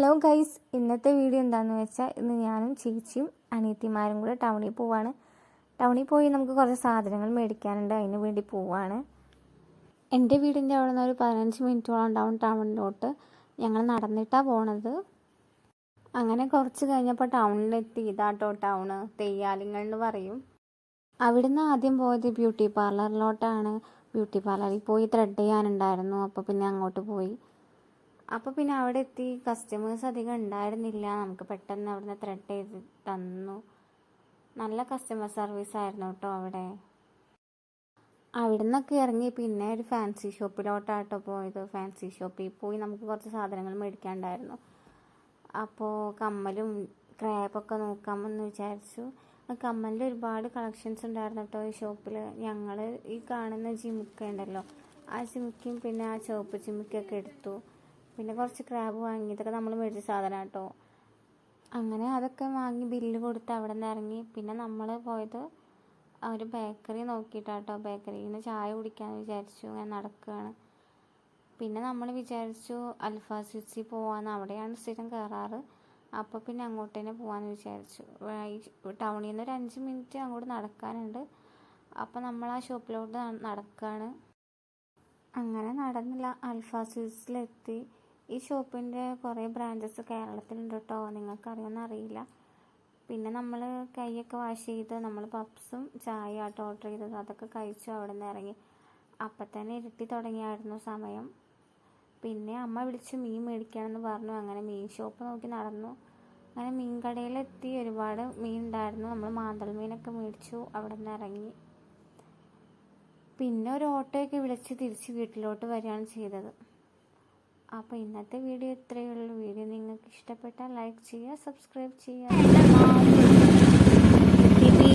Hello guys ഇന്നത്തെ video എന്താണെന്ന് വെച്ചാൽ ഇന്ന് ഞാനും ചേച്ചിയും അനിയത്തിമാരും കൂടെ ടൗണിൽ പോവാണ്. ടൗണിൽ പോയി നമുക്ക് കുറച്ച് സാധനങ്ങൾ മേടിക്കാനുണ്ട്. അതിന് വേണ്ടി പോവാണ്. എന്റെ വീടിന്റെ അവിടെ നിന്ന് ഒരു പതിനഞ്ച് മിനിറ്റോളം ഉണ്ടാവും ടൗണിലോട്ട് ഞങ്ങൾ നടന്നിട്ടാണ് പോണത്. അങ്ങനെ കുറച്ച് കഴിഞ്ഞപ്പോൾ ടൗണിലെത്തി. ഇതാട്ടോ ടൗണ് തെയ്യാലിങ്ങൾ എന്ന് പറയും. അവിടുന്ന് ആദ്യം പോയത് ബ്യൂട്ടി പാർലറിലോട്ടാണ് ബ്യൂട്ടി പാർലറിൽ പോയി ത്രെഡ് ചെയ്യാനുണ്ടായിരുന്നു. അപ്പോൾ പിന്നെ അങ്ങോട്ട് പോയി. അപ്പോൾ പിന്നെ അവിടെ എത്തി. കസ്റ്റമേഴ്സ് അധികം ഉണ്ടായിരുന്നില്ല. നമുക്ക് പെട്ടെന്ന് അവിടുന്ന് ത്രെഡ് ചെയ്ത് തന്നു. നല്ല കസ്റ്റമർ സർവീസ് ആയിരുന്നു കേട്ടോ അവിടെ. അവിടെ നിന്നൊക്കെ ഇറങ്ങി പിന്നെ ഒരു ഫാൻസി ഷോപ്പിലോട്ടാട്ടോ പോയത്. ഫാൻസി ഷോപ്പിൽ പോയി നമുക്ക് കുറച്ച് സാധനങ്ങൾ മേടിക്കാണ്ടായിരുന്നു അപ്പോൾ കമ്മലും ക്രാപ്പൊക്കെ നോക്കാമെന്ന് വിചാരിച്ചു. കമ്മലിന്റെ ഒരുപാട് കളക്ഷൻസ് ഉണ്ടായിരുന്നു കേട്ടോ ഈ ഷോപ്പിൽ ഞങ്ങൾ ഈ കാണുന്ന ജിമുക്ക ഉണ്ടല്ലോ. ആ ജിമുക്കയും പിന്നെ ആ ചുവപ്പ് ജിമുക്കൊക്കെ എടുത്തു. പിന്നെ കുറച്ച് ക്രാബ് വാങ്ങി ഇതൊക്കെ നമ്മൾ മേടിച്ച സാധനം കേട്ടോ അങ്ങനെ അതൊക്കെ വാങ്ങി ബില്ല് കൊടുത്ത് അവിടെ നിന്ന് ഇറങ്ങി. പിന്നെ നമ്മൾ പോയത് ആ ഒരു ബേക്കറി നോക്കിയിട്ടാട്ടോ ബേക്കറിയിൽ നിന്ന് ചായ കുടിക്കാൻ വിചാരിച്ചു ഞാൻ നടക്കുകയാണ് പിന്നെ നമ്മൾ വിചാരിച്ചു അൽഫാ സ്വിറ്റ്സിൽ പോവാന്ന്. അവിടെയാണ് സ്ഥിരം കയറാറ് അപ്പോൾ പിന്നെ അങ്ങോട്ട് തന്നെ പോകാമെന്ന് വിചാരിച്ചു ടൗണിൽ നിന്ന് ഒരു അഞ്ച് മിനിറ്റ് അങ്ങോട്ട് നടക്കാനുണ്ട്. അപ്പോൾ നമ്മൾ ആ ഷോപ്പിലോട്ട് നടക്കുകയാണ് അങ്ങനെ നടന്നില്ല. അൽഫാ സ്വിറ്റ്സിലെത്തി ഈ ഷോപ്പിന്റെ കുറേ ബ്രാഞ്ചസ് കേരളത്തിലുണ്ട് കേട്ടോ നിങ്ങൾക്കറിയുമെന്ന് അറിയില്ല പിന്നെ നമ്മൾ കൈയൊക്കെ വാഷ് ചെയ്ത് നമ്മൾ പപ്സും ചായ ആട്ടോ ഓർഡർ ചെയ്തത്. അതൊക്കെ കഴിച്ചു അവിടെ നിന്ന് ഇറങ്ങി. അപ്പം തന്നെ ഇരുട്ടി തുടങ്ങിയായിരുന്നു സമയം. പിന്നെ അമ്മ വിളിച്ച് മീൻ മേടിക്കണമെന്ന് പറഞ്ഞു. അങ്ങനെ മീൻ ഷോപ്പ് നോക്കി നടന്നു. അങ്ങനെ മീൻ കടയിലെത്തി. ഒരുപാട് മീൻ ഉണ്ടായിരുന്നു. നമ്മൾ മാന്തൽ മീനൊക്കെ മേടിച്ചു. അവിടെ നിന്ന് ഇറങ്ങി. പിന്നെ ഒരു ഓട്ടോയൊക്കെ വിളിച്ച് തിരിച്ച് വീട്ടിലോട്ട് വരികയാണ് ചെയ്തത്. അപ്പോൾ ഇന്നത്തെ വീഡിയോ ഇത്രയേ ഉള്ളൂ. വീഡിയോ നിങ്ങൾക്ക് ഇഷ്ടപ്പെട്ടാൽ ലൈക്ക് ചെയ്യുക സബ്സ്ക്രൈബ് ചെയ്യുക.